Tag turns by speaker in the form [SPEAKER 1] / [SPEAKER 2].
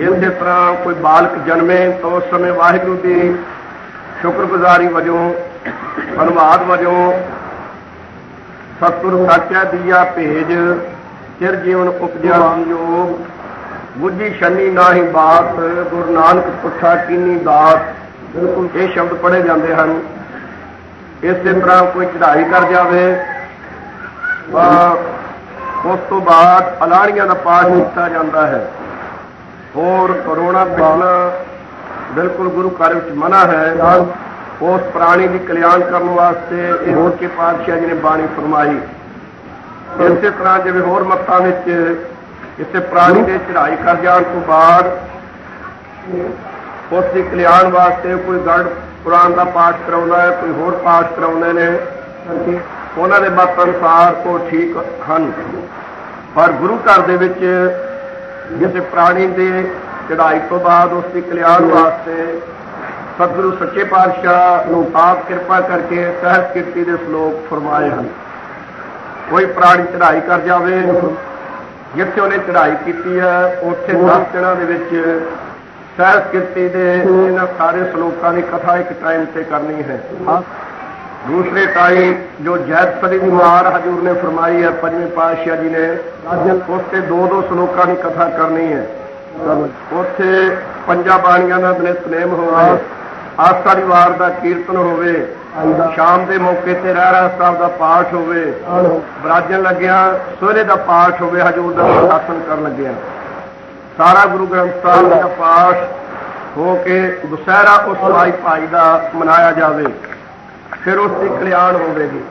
[SPEAKER 1] ਇਸੇ ਤਰ੍ਹਾਂ ਕੋਈ ਬਾਲਕ ਜਨਮੇ ਤਾਂ ਉਸ ਸਮੇਂ ਵਾਹਿਗੁਰੂ ਦੀ ਸ਼ੁਕਰਗੁਜ਼ਾਰੀ ਵਜੋਂ, ਧੰਨਵਾਦ ਵਜੋਂ ਸਤਿਗੁਰ ਸਾਚਾ ਦੀਆ ਭੇਜ ਚਿਰ ਜੀਵਨ ਉਪਜਿਆ ਯੋਗ ਬੁੱਝੀ ਛੰਨੀ ਨਾਹੀ ਬਾਤ, ਗੁਰੂ ਨਾਨਕ ਪੁੱਛਾ ਕੀਨੀ ਦਾਤ। ਬਿਲਕੁਲ ਇਹ ਸ਼ਬਦ ਪੜ੍ਹੇ ਜਾਂਦੇ ਹਨ। ਇਸੇ ਤਰ੍ਹਾਂ ਕੋਈ ਚੜ੍ਹਾਈ ਕਰ ਜਾਵੇ ਉਸ ਤੋਂ ਬਾਅਦ ਅਲਾਣੀਆਂ ਦਾ ਪਾਠ ਕੀਤਾ ਜਾਂਦਾ ਹੈ। ਹੋਰ ਕਰੋਨਾ ਪਿਛਲਾ ਬਿਲਕੁਲ ਗੁਰੂ ਘਰ ਵਿੱਚ ਮਨਾ ਹੈ। ਉਸ ਪ੍ਰਾਣੀ ਦੀ ਕਲਿਆਣ ਕਰਨ ਵਾਸਤੇ ਇਹ ਹੋਰ ਕੇ ਪਾਤਸ਼ਾਹ ਜੀ ਨੇ ਬਾਣੀ ਫਰਮਾਈ। ਇਸੇ ਤਰ੍ਹਾਂ ਜਿਵੇਂ ਹੋਰ ਮੱਤਾਂ ਵਿੱਚ ਕਿਸੇ ਪ੍ਰਾਣੀ ਦੇ ਚੜ੍ਹਾਈ ਕਰ ਜਾਣ ਤੋਂ ਬਾਅਦ ਉਸ ਦੀ ਕਲਿਆਣ ਵਾਸਤੇ ਕੋਈ ਗੜ ਪੁਰਾਣ ਦਾ ਪਾਠ ਕਰਾਉਂਦਾ ਹੈ, ਕੋਈ ਹੋਰ ਪਾਠ ਕਰਾਉਂਦੇ ਨੇ। ਉਹਨਾਂ ਦੇ ਮਤ ਅਨੁਸਾਰ ਉਹ ਠੀਕ ਹਨ। ਪਰ ਗੁਰੂ ਘਰ ਦੇ ਵਿੱਚ ਕਿਸੇ ਪ੍ਰਾਣੀ ਦੇ ਚੜਾਈ ਤੋਂ ਬਾਅਦ ਉਸ ਦੀ ਕਲਿਆਣ ਵਾਸਤੇ ਸਤਿਗੁਰੂ ਸੱਚੇ ਪਾਤਸ਼ਾਹ ਨੂੰ ਆਪ ਕਿਰਪਾ ਕਰਕੇ ਸਹਿਜ ਕੀਰਤੀ ਦੇ ਸ਼ਲੋਕ ਫਰਮਾਏ ਹਨ। ਕੋਈ ਪ੍ਰਾਣੀ ਚੜਾਈ ਕਰ ਜਾਵੇ, ਜਿੱਥੇ ਉਹਨੇ ਚੜ੍ਹਾਈ ਕੀਤੀ ਹੈ, ਉੱਥੇ ਦਸ ਦਿਨਾਂ ਦੇ ਵਿੱਚ ਸਹਿਜ ਕੀਰਤੀ ਦੇ ਇਹਨਾਂ ਸਾਰੇ ਸ਼ਲੋਕਾਂ ਦੀ ਕਥਾ ਇੱਕ ਟਾਈਮ ਤੇ ਕਰਨੀ ਹੈ। ਦੂਸਰੇ ਟਾਈਮ ਜੋ ਜੈਤ ਸਦੀ ਦੀ ਮਾਰ ਹਜੂਰ ਨੇ ਫਰਮਾਈ ਹੈ ਪੰਜਵੇਂ ਪਾਤਸ਼ਾਹ ਜੀ ਨੇ ਉਸ ਤੇ ਦੋ ਦੋ ਸ਼ਲੋਕਾਂ ਦੀ ਕਥਾ ਕਰਨੀ ਹੈ। ਉੱਥੇ ਪੰਜਾਂ ਬਾਣੀਆਂ ਦਾ ਨਿਤਨੇਮ ਹੋਵੇ ਆਸਾ ਦੀ ਵਾਰ ਦਾ ਕੀਰਤਨ ਹੋਵੇ ਸ਼ਾਮ ਦੇ ਮੌਕੇ ਤੇ ਰਹਿਰਾ ਸਾਹਿਬ ਦਾ ਪਾਠ ਹੋਵੇ ਬਰਾਜਣ ਲੱਗਿਆ ਸੋਹਰੇ ਦਾ ਪਾਠ ਹੋਵੇ ਹਜੂਰ ਦਾ ਸ਼ਾਸਨ ਕਰਨ ਲੱਗਿਆ। ਸਾਰਾ ਗੁਰੂ ਗ੍ਰੰਥ ਸਾਹਿਬ ਦਾ ਪਾਠ ਹੋ ਕੇ ਦੁਸਹਿਰਾ ਉਸ ਭਾਈ ਭਾਈ ਦਾ ਮਨਾਇਆ ਜਾਵੇ। ਫਿਰ ਉਸ ਦੀ ਕਲਿਆਣ ਹੋਵੇਗੀ।